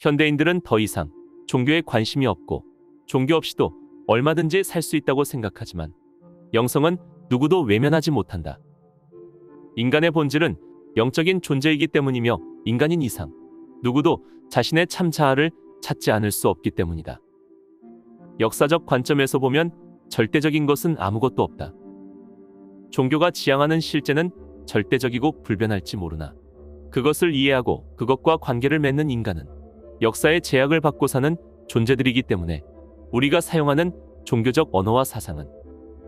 현대인들은 더 이상 종교에 관심이 없고 종교 없이도 얼마든지 살 수 있다고 생각하지만 영성은 누구도 외면하지 못한다. 인간의 본질은 영적인 존재이기 때문이며 인간인 이상 누구도 자신의 참 자아를 찾지 않을 수 없기 때문이다. 역사적 관점에서 보면 절대적인 것은 아무것도 없다. 종교가 지향하는 실제는 절대적이고 불변할지 모르나 그것을 이해하고 그것과 관계를 맺는 인간은 역사의 제약을 받고 사는 존재들이기 때문에 우리가 사용하는 종교적 언어와 사상은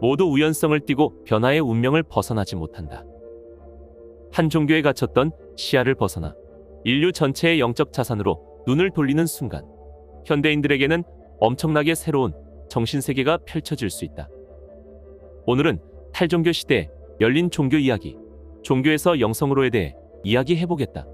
모두 우연성을 띠고 변화의 운명을 벗어나지 못한다. 한 종교에 갇혔던 시야를 벗어나 인류 전체의 영적 자산으로 눈을 돌리는 순간 현대인들에게는 엄청나게 새로운 정신세계가 펼쳐질 수 있다. 오늘은 탈종교 시대의 열린 종교 이야기, 종교에서 영성으로에 대해 이야기해보겠다.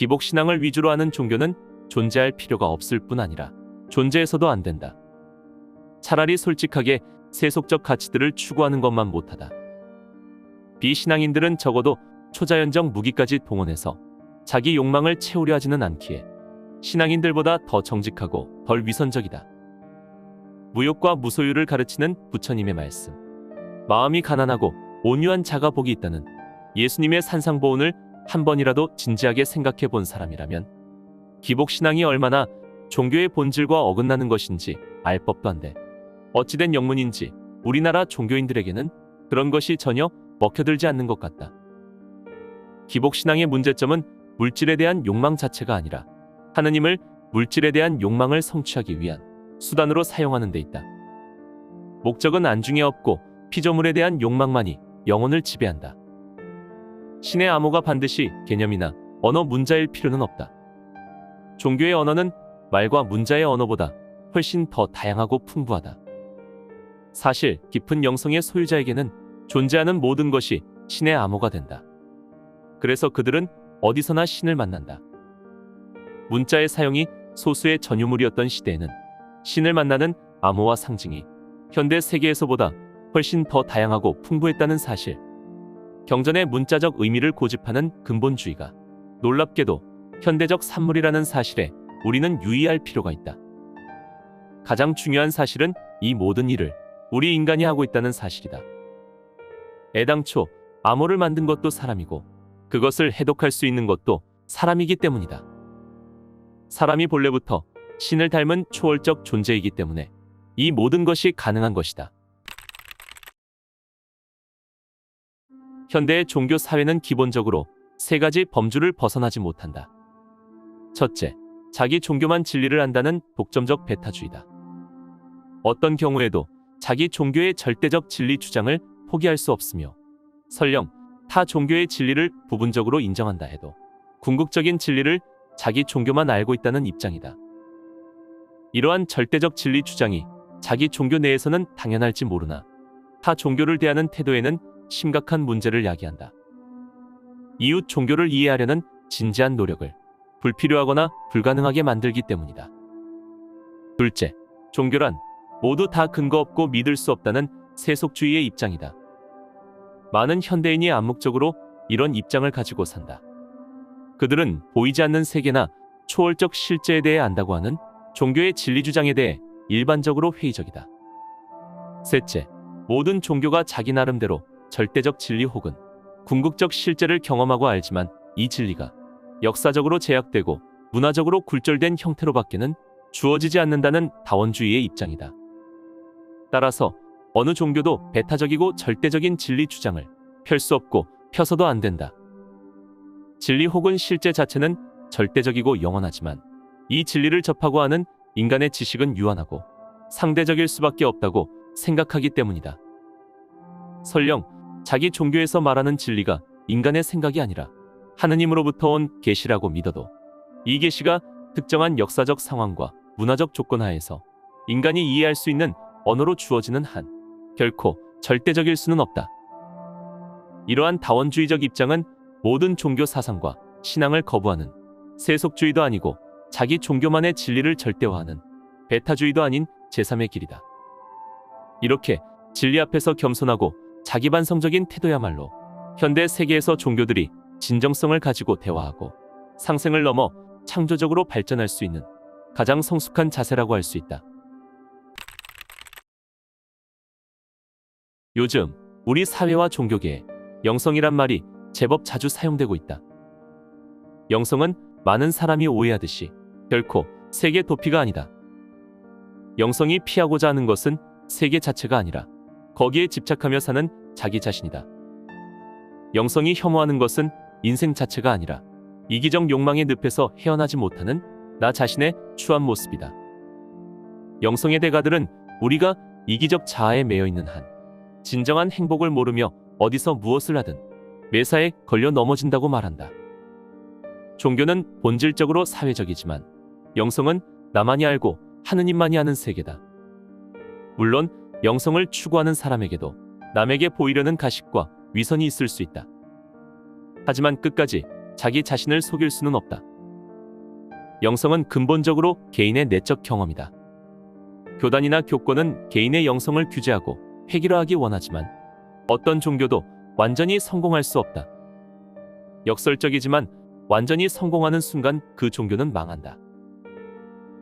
기복신앙을 위주로 하는 종교는 존재할 필요가 없을 뿐 아니라 존재해서도 안 된다. 차라리 솔직하게 세속적 가치들을 추구하는 것만 못하다. 비신앙인들은 적어도 초자연적 무기까지 동원해서 자기 욕망을 채우려 하지는 않기에 신앙인들보다 더 정직하고 덜 위선적이다. 무욕과 무소유를 가르치는 부처님의 말씀. 마음이 가난하고 온유한 자가 복이 있다는 예수님의 산상보훈을 한 번이라도 진지하게 생각해 본 사람이라면 기복신앙이 얼마나 종교의 본질과 어긋나는 것인지 알 법도 한데 어찌된 영문인지 우리나라 종교인들에게는 그런 것이 전혀 먹혀들지 않는 것 같다. 기복신앙의 문제점은 물질에 대한 욕망 자체가 아니라 하느님을 물질에 대한 욕망을 성취하기 위한 수단으로 사용하는 데 있다. 목적은 안중에 없고 피조물에 대한 욕망만이 영혼을 지배한다. 신의 암호가 반드시 개념이나 언어 문자일 필요는 없다. 종교의 언어는 말과 문자의 언어보다 훨씬 더 다양하고 풍부하다. 사실 깊은 영성의 소유자에게는 존재하는 모든 것이 신의 암호가 된다. 그래서 그들은 어디서나 신을 만난다. 문자의 사용이 소수의 전유물이었던 시대에는 신을 만나는 암호와 상징이 현대 세계에서보다 훨씬 더 다양하고 풍부했다는 사실. 경전의 문자적 의미를 고집하는 근본주의가 놀랍게도 현대적 산물이라는 사실에 우리는 유의할 필요가 있다. 가장 중요한 사실은 이 모든 일을 우리 인간이 하고 있다는 사실이다. 애당초 암호를 만든 것도 사람이고 그것을 해독할 수 있는 것도 사람이기 때문이다. 사람이 본래부터 신을 닮은 초월적 존재이기 때문에 이 모든 것이 가능한 것이다. 현대의 종교 사회는 기본적으로 세 가지 범주를 벗어나지 못한다. 첫째, 자기 종교만 진리를 안다는 독점적 배타주의다. 어떤 경우에도 자기 종교의 절대적 진리 주장을 포기할 수 없으며 설령 타 종교의 진리를 부분적으로 인정한다 해도 궁극적인 진리를 자기 종교만 알고 있다는 입장이다. 이러한 절대적 진리 주장이 자기 종교 내에서는 당연할지 모르나 타 종교를 대하는 태도에는 심각한 문제를 야기한다. 이웃 종교를 이해하려는 진지한 노력을 불필요하거나 불가능하게 만들기 때문이다. 둘째, 종교란 모두 다 근거 없고 믿을 수 없다는 세속주의의 입장이다. 많은 현대인이 암묵적으로 이런 입장을 가지고 산다. 그들은 보이지 않는 세계나 초월적 실제에 대해 안다고 하는 종교의 진리 주장에 대해 일반적으로 회의적이다. 셋째, 모든 종교가 자기 나름대로 절대적 진리 혹은 궁극적 실제를 경험하고 알지만 이 진리가 역사적으로 제약되고 문화적으로 굴절된 형태로 밖에는 주어지지 않는다는 다원주의의 입장이다. 따라서 어느 종교도 배타적이고 절대적인 진리 주장을 펼 수 없고 펴서도 안 된다. 진리 혹은 실제 자체는 절대적이고 영원하지만 이 진리를 접하고 하는 인간의 지식은 유한하고 상대적일 수밖에 없다고 생각하기 때문이다. 설령 자기 종교에서 말하는 진리가 인간의 생각이 아니라 하느님으로부터 온 계시라고 믿어도 이 계시가 특정한 역사적 상황과 문화적 조건 하에서 인간이 이해할 수 있는 언어로 주어지는 한 결코 절대적일 수는 없다. 이러한 다원주의적 입장은 모든 종교 사상과 신앙을 거부하는 세속주의도 아니고 자기 종교만의 진리를 절대화하는 배타주의도 아닌 제3의 길이다. 이렇게 진리 앞에서 겸손하고 자기반성적인 태도야말로 현대 세계에서 종교들이 진정성을 가지고 대화하고 상생을 넘어 창조적으로 발전할 수 있는 가장 성숙한 자세라고 할 수 있다. 요즘 우리 사회와 종교계에 영성이란 말이 제법 자주 사용되고 있다. 영성은 많은 사람이 오해하듯이 결코 세계 도피가 아니다. 영성이 피하고자 하는 것은 세계 자체가 아니라 거기에 집착하며 사는 자기 자신이다. 영성이 혐오하는 것은 인생 자체가 아니라 이기적 욕망의 늪에서 헤어나지 못하는 나 자신의 추한 모습이다. 영성의 대가들은 우리가 이기적 자아에 매여 있는 한 진정한 행복을 모르며 어디서 무엇을 하든 매사에 걸려 넘어진다고 말한다. 종교는 본질적으로 사회적이지만 영성은 나만이 알고 하느님만이 아는 세계다. 물론 영성을 추구하는 사람에게도 남에게 보이려는 가식과 위선이 있을 수 있다. 하지만 끝까지 자기 자신을 속일 수는 없다. 영성은 근본적으로 개인의 내적 경험이다. 교단이나 교권은 개인의 영성을 규제하고 획일화하기 원하지만 어떤 종교도 완전히 성공할 수 없다. 역설적이지만 완전히 성공하는 순간 그 종교는 망한다.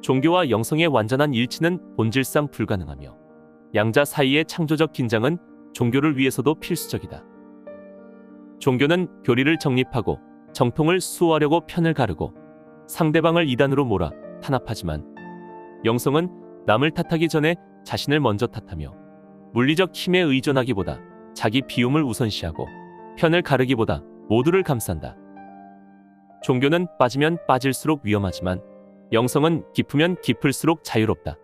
종교와 영성의 완전한 일치는 본질상 불가능하며 양자 사이의 창조적 긴장은 종교를 위해서도 필수적이다. 종교는 교리를 정립하고 정통을 수호하려고 편을 가르고 상대방을 이단으로 몰아 탄압하지만 영성은 남을 탓하기 전에 자신을 먼저 탓하며 물리적 힘에 의존하기보다 자기 비움을 우선시하고 편을 가르기보다 모두를 감싼다. 종교는 빠지면 빠질수록 위험하지만 영성은 깊으면 깊을수록 자유롭다.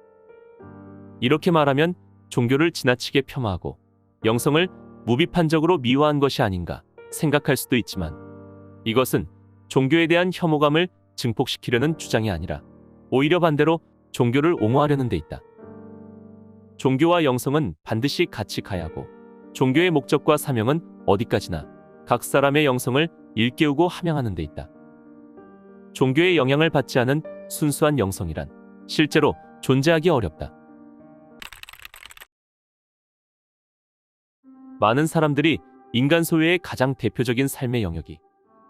이렇게 말하면 종교를 지나치게 폄하하고 영성을 무비판적으로 미화한 것이 아닌가 생각할 수도 있지만 이것은 종교에 대한 혐오감을 증폭시키려는 주장이 아니라 오히려 반대로 종교를 옹호하려는 데 있다. 종교와 영성은 반드시 같이 가야 하고 종교의 목적과 사명은 어디까지나 각 사람의 영성을 일깨우고 함양하는 데 있다. 종교의 영향을 받지 않은 순수한 영성이란 실제로 존재하기 어렵다. 많은 사람들이 인간 소유의 가장 대표적인 삶의 영역이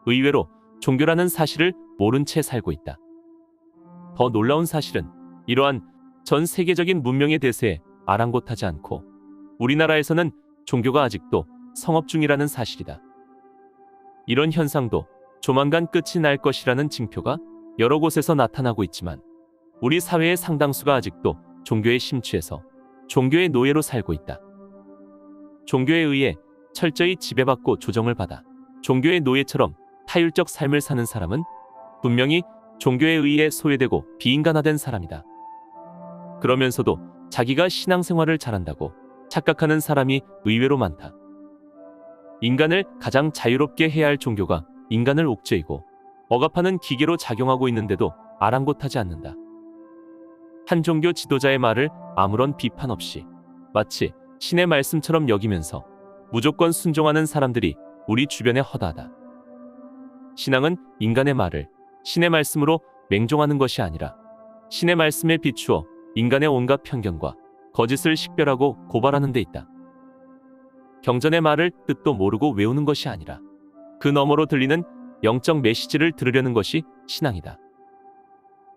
의외로 종교라는 사실을 모른 채 살고 있다. 더 놀라운 사실은 이러한 전 세계적인 문명의 대세에 아랑곳하지 않고 우리나라에서는 종교가 아직도 성업 중이라는 사실이다. 이런 현상도 조만간 끝이 날 것이라는 징표가 여러 곳에서 나타나고 있지만 우리 사회의 상당수가 아직도 종교에 심취해서 종교의 노예로 살고 있다. 종교에 의해 철저히 지배받고 조정을 받아 종교의 노예처럼 타율적 삶을 사는 사람은 분명히 종교에 의해 소외되고 비인간화된 사람이다. 그러면서도 자기가 신앙생활을 잘한다고 착각하는 사람이 의외로 많다. 인간을 가장 자유롭게 해야 할 종교가 인간을 옥죄이고 억압하는 기계로 작용하고 있는데도 아랑곳하지 않는다. 한 종교 지도자의 말을 아무런 비판 없이 마치 신의 말씀처럼 여기면서 무조건 순종하는 사람들이 우리 주변에 허다하다. 신앙은 인간의 말을 신의 말씀으로 맹종하는 것이 아니라 신의 말씀에 비추어 인간의 온갖 편견과 거짓을 식별하고 고발하는 데 있다. 경전의 말을 뜻도 모르고 외우는 것이 아니라 그 너머로 들리는 영적 메시지를 들으려는 것이 신앙이다.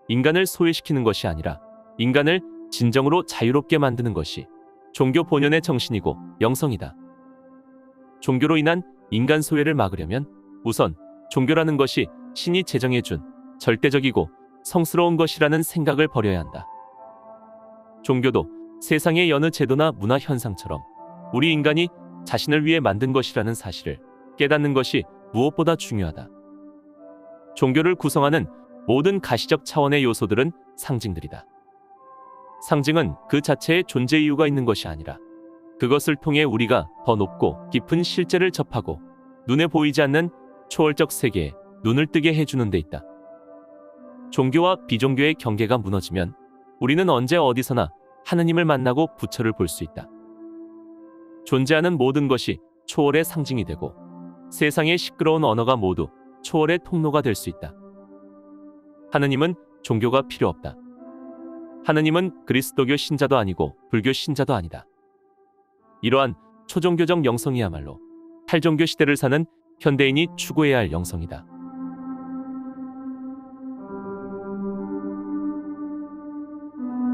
인간을 소외시키는 것이 아니라 인간을 진정으로 자유롭게 만드는 것이 종교 본연의 정신이고 영성이다. 종교로 인한 인간 소외를 막으려면 우선 종교라는 것이 신이 제정해준 절대적이고 성스러운 것이라는 생각을 버려야 한다. 종교도 세상의 여느 제도나 문화 현상처럼 우리 인간이 자신을 위해 만든 것이라는 사실을 깨닫는 것이 무엇보다 중요하다. 종교를 구성하는 모든 가시적 차원의 요소들은 상징들이다. 상징은 그 자체의 존재 이유가 있는 것이 아니라 그것을 통해 우리가 더 높고 깊은 실제를 접하고 눈에 보이지 않는 초월적 세계에 눈을 뜨게 해주는 데 있다. 종교와 비종교의 경계가 무너지면 우리는 언제 어디서나 하느님을 만나고 부처를 볼 수 있다. 존재하는 모든 것이 초월의 상징이 되고 세상의 시끄러운 언어가 모두 초월의 통로가 될 수 있다. 하느님은 종교가 필요 없다. 하느님은 그리스도교 신자도 아니고 불교 신자도 아니다. 이러한 초종교적 영성이야말로 탈종교 시대를 사는 현대인이 추구해야 할 영성이다.